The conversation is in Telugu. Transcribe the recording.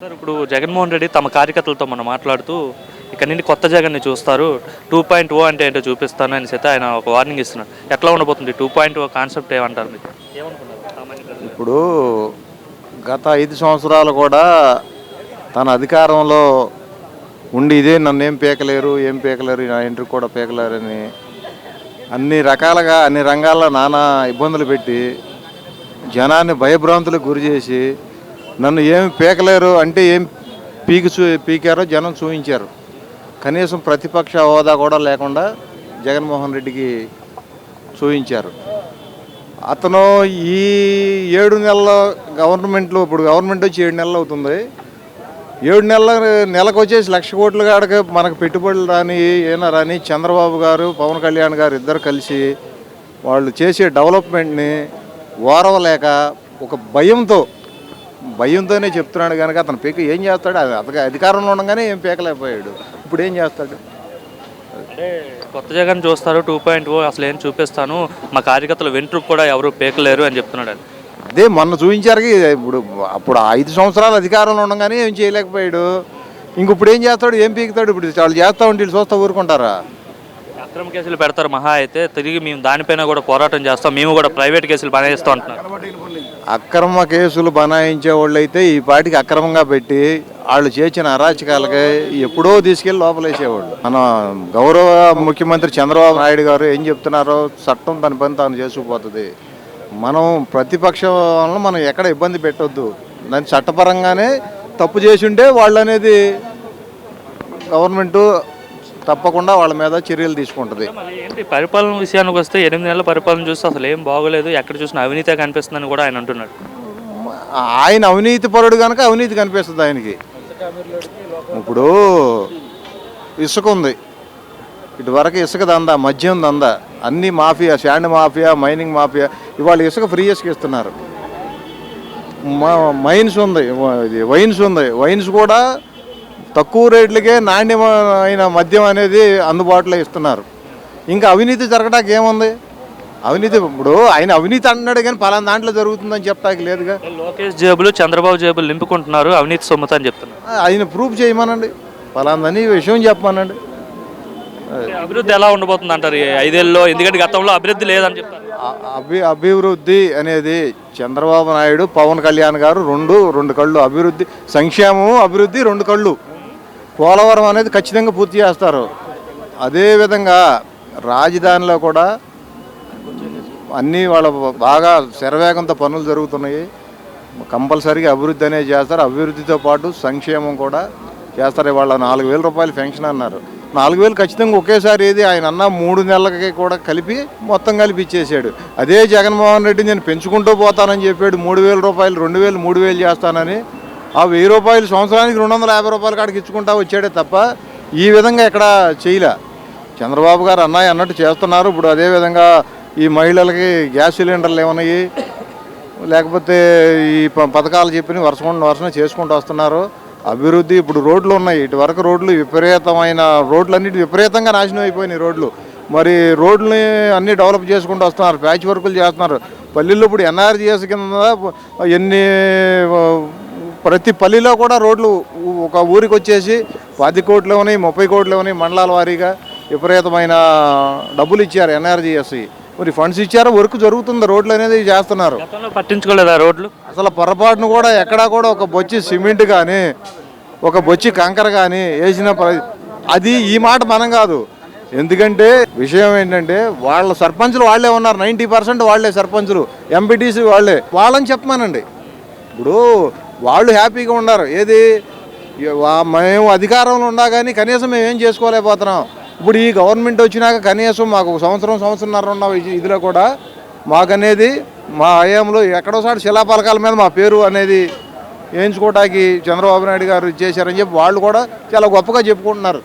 సార్ ఇప్పుడు జగన్మోహన్ రెడ్డి తమ కార్యకర్తలతో మనం మాట్లాడుతూ ఇక్కడ నుండి కొత్త జగన్ని చూస్తారు టూ పాయింట్ ఓ అంటే ఏంటో చూపిస్తాను అని అయితే ఆయన ఒక వార్నింగ్ ఇస్తున్నాడు. ఎట్లా ఉండబోతుంది? టూ పాయింట్ ఓ కాన్సెప్ట్ ఏమంటారు మీరు? ఇప్పుడు గత ఐదు సంవత్సరాలు కూడా తన అధికారంలో ఉండి ఇదే నన్ను ఏం పీకలేరు ఏం పీకలేరు నా ఇంటికి కూడా పీకలేరని అన్ని రకాలుగా అన్ని రంగాల్లో నానా ఇబ్బందులు పెట్టి జనాన్ని భయభ్రాంతులకు గురి చేసి నన్ను ఏమి పీకలేరు అంటే ఏం పీకి చూ పీకారో జనం చూపించారు కనీసం ప్రతిపక్ష హోదా కూడా లేకుండా జగన్మోహన్ రెడ్డికి చూపించారు అతను ఈ ఏడు నెలల గవర్నమెంట్లో ఇప్పుడు గవర్నమెంట్ వచ్చి ఏడు నెలలు అవుతుంది. ఏడు నెలల నెలకు వచ్చేసి లక్ష కోట్ల కాడక మనకు పెట్టుబడులు రాని ఏనా రాని చంద్రబాబు గారు పవన్ కళ్యాణ్ గారు ఇద్దరు కలిసి వాళ్ళు చేసే డెవలప్మెంట్ని ఓరవలేక ఒక భయంతో భయంతోనే చెప్తున్నాడు కనుక అతను పీక ఏం చేస్తాడు? అది అతను అధికారంలో ఉండగానే ఏం పీకలేకపోయాడు? ఇప్పుడు ఏం చేస్తాడు? అంటే కొత్త జగన్ చూస్తారు టూ పాయింట్ ఓ అసలు ఏం చూపిస్తాను మా కార్యకర్తలు వెంట్రుకు కూడా ఎవరు పీకలేరు అని చెప్తున్నాడు. అదే మొన్న చూపించారు ఇప్పుడు అప్పుడు ఐదు సంవత్సరాలు అధికారంలో ఉండగానే ఏం చేయలేకపోయాడు? ఇంక ఇప్పుడు ఏం చేస్తాడు? ఏం పీకుతాడు? ఇప్పుడు వాళ్ళు చేస్తా ఉంటే వీళ్ళు చూస్తా ఊరుకుంటారా? అక్రమ కేసులు పెడతారు మహా అయితే తిరిగి మేము దానిపైన కూడా పోరాటం చేస్తాం మేము కూడా ప్రైవేట్ కేసులు బనాయిస్తాం అంటున్నారు. అక్రమ కేసులు బనాయించే వాళ్ళైతే ఈ పాటికి అక్రమంగా పెట్టి వాళ్ళు చేసిన అరాచకాలకి ఎప్పుడో తీసుకెళ్ళి లోపలేసేవాళ్ళు. మన గౌరవ ముఖ్యమంత్రి చంద్రబాబు నాయుడు గారు ఏం చెప్తున్నారో చట్టం తన పని తాను చేసుకుపోతుంది. మనం ప్రతిపక్షంలో మనం ఎక్కడ ఇబ్బంది పెట్టొద్దు. దాన్ని చట్టపరంగానే తప్పు చేసి ఉంటే వాళ్ళు అనేది గవర్నమెంటు తప్పకుండా వాళ్ళ మీద చర్యలు తీసుకుంటుంది. ఏంటి పరిపాలన విషయానికి వస్తే ఎనిమిది నెలల పరిపాలన చూస్తే అసలు ఏం బాగోలేదు ఎక్కడ చూసినా అవినీతే కనిపిస్తుందని కూడా ఆయన అంటున్నాడు. ఆయన అవినీతి పరుడు కనుక అవినీతి కనిపిస్తుంది ఆయనకి. ఇప్పుడు ఇసుక ఉంది. ఇటు వరకు ఇసుక దందా మద్యం దందా అన్ని mafia sand mafia mining mafia ఇవాళ ఇసుక ఫ్రీ ఇసుక ఇస్తున్నారు మైన్స్ ఉంది ఇది వైన్స్ ఉంది వైన్స్ కూడా తక్కువ రేట్లకే నాణ్యమైన మద్యం అనేది అందుబాటులో ఇస్తున్నారు. ఇంకా అవినీతి జరగడానికి ఏముంది? అవినీతి ఇప్పుడు ఆయన అవినీతి అంటున్నాడు కానీ పలానా దాంట్లో జరుగుతుందని చెప్పడానికి లేదుగా. లోకేష్ జేబులు చంద్రబాబు జేబులు నింపుకుంటున్నారు అవినీతి సొమ్ముత అని చెప్తున్నారు. ఆయన ప్రూఫ్ చేయమనండి. పలాందని విషయం చెప్పమనండి. అభివృద్ధి ఎలా ఉండబోతుంది అంటారు? ఈ ఐదేళ్ళలో ఎందుకంటే గతంలో అభివృద్ధి లేదని చెప్తారు. అ- అభి అభివృద్ధి అనేది చంద్రబాబు నాయుడు పవన్ కళ్యాణ్ గారు రెండు రెండు కళ్ళు అభివృద్ధి సంక్షేమము అభివృద్ధి రెండు కళ్ళు. పోలవరం అనేది ఖచ్చితంగా పూర్తి చేస్తారు. అదేవిధంగా రాజధానిలో కూడా అన్నీ వాళ్ళ బాగా శరవేగంతో పనులు జరుగుతున్నాయి. కంపల్సరీగా అభివృద్ధి అనేది చేస్తారు. అభివృద్ధితో పాటు సంక్షేమం కూడా చేస్తారు. వాళ్ళ నాలుగు వేల రూపాయలు పెన్షన్ అన్నారు. నాలుగు వేలు ఖచ్చితంగా ఒకేసారి ఏది ఆయన అన్న మూడు నెలలకి కూడా కలిపి మొత్తం కలిపి ఇచ్చేసాడు. అదే జగన్మోహన్ రెడ్డి నేను పెంచుకుంటూ పోతానని చెప్పాడు. మూడు వేల రూపాయలు రెండు వేలు మూడు వేలు చేస్తానని ఆ వెయ్యి రూపాయలు సంవత్సరానికి రెండు వందల యాభై రూపాయల కాడికి ఇచ్చుకుంటా వచ్చాడే తప్ప ఈ విధంగా ఎక్కడ చేయలే. చంద్రబాబు గారు అన్నయ్య అన్నట్టు చేస్తున్నారు. ఇప్పుడు అదేవిధంగా ఈ మహిళలకి గ్యాస్ సిలిండర్లు ఏమన్నాయి? లేకపోతే ఈ ప- పథకాలు చెప్పిన వరుసకుండా వర్షం చేసుకుంటూ వస్తున్నారు. అభివృద్ధి ఇప్పుడు రోడ్లు ఉన్నాయి. ఇటు వరకు రోడ్లు విపరీతమైన రోడ్లన్నిటి విపరీతంగా నాశనం అయిపోయినాయి రోడ్లు. మరి రోడ్లని అన్ని డెవలప్ చేసుకుంటూ వస్తున్నారు. ప్యాచ్ వర్కులు చేస్తున్నారు. పల్లెల్లో ఇప్పుడు ఎన్ఆర్జీఎస్ కింద ఎన్ని ప్రతి పల్లిలో కూడా రోడ్లు ఒక ఊరికి వచ్చేసి పది కోట్లు ఉన్నాయి ముప్పై కోట్లు ఉన్నాయి మండలాల వారీగా విపరీతమైన డబ్బులు ఇచ్చారు ఎన్ఆర్జీఎస్. మరి ఫండ్స్ ఇచ్చారు వర్క్ జరుగుతుంది రోడ్లు అనేది చేస్తున్నారు. పట్టించుకోలేదా రోడ్లు? అసలు పొరపాటును కూడా ఎక్కడా కూడా ఒక బొచ్చి సిమెంట్ కానీ ఒక బొచ్చి కంకర కానీ వేసిన ప్ర- అది ఈ మాట మనం కాదు. ఎందుకంటే విషయం ఏంటంటే వాళ్ళ సర్పంచులు వాళ్ళే ఉన్నారు నైంటీ పర్సెంట్ వాళ్ళే సర్పంచులు ఎంపీటీసీ వాళ్ళే. వాళ్ళని చెప్పమానండి. ఇప్పుడు వాళ్ళు హ్యాపీగా ఉన్నారు. ఏది? మేము అధికారంలో ఉన్నా కానీ కనీసం మేము ఏం చేసుకోలేకపోతున్నాం. ఇప్పుడు ఈ గవర్నమెంట్ వచ్చినాక కనీసం మాకు ఒక సంవత్సరం సంవత్సరంన్నర ఉన్న ఇదిలో కూడా మాకనేది మా హయాంలో ఎక్కడోసారి శిలాపలకాల మీద మా పేరు అనేది వేయించుకోవటానికి చంద్రబాబు నాయుడు గారు చేశారని చెప్పి వాళ్ళు కూడా చాలా గొప్పగా చెప్పుకుంటున్నారు.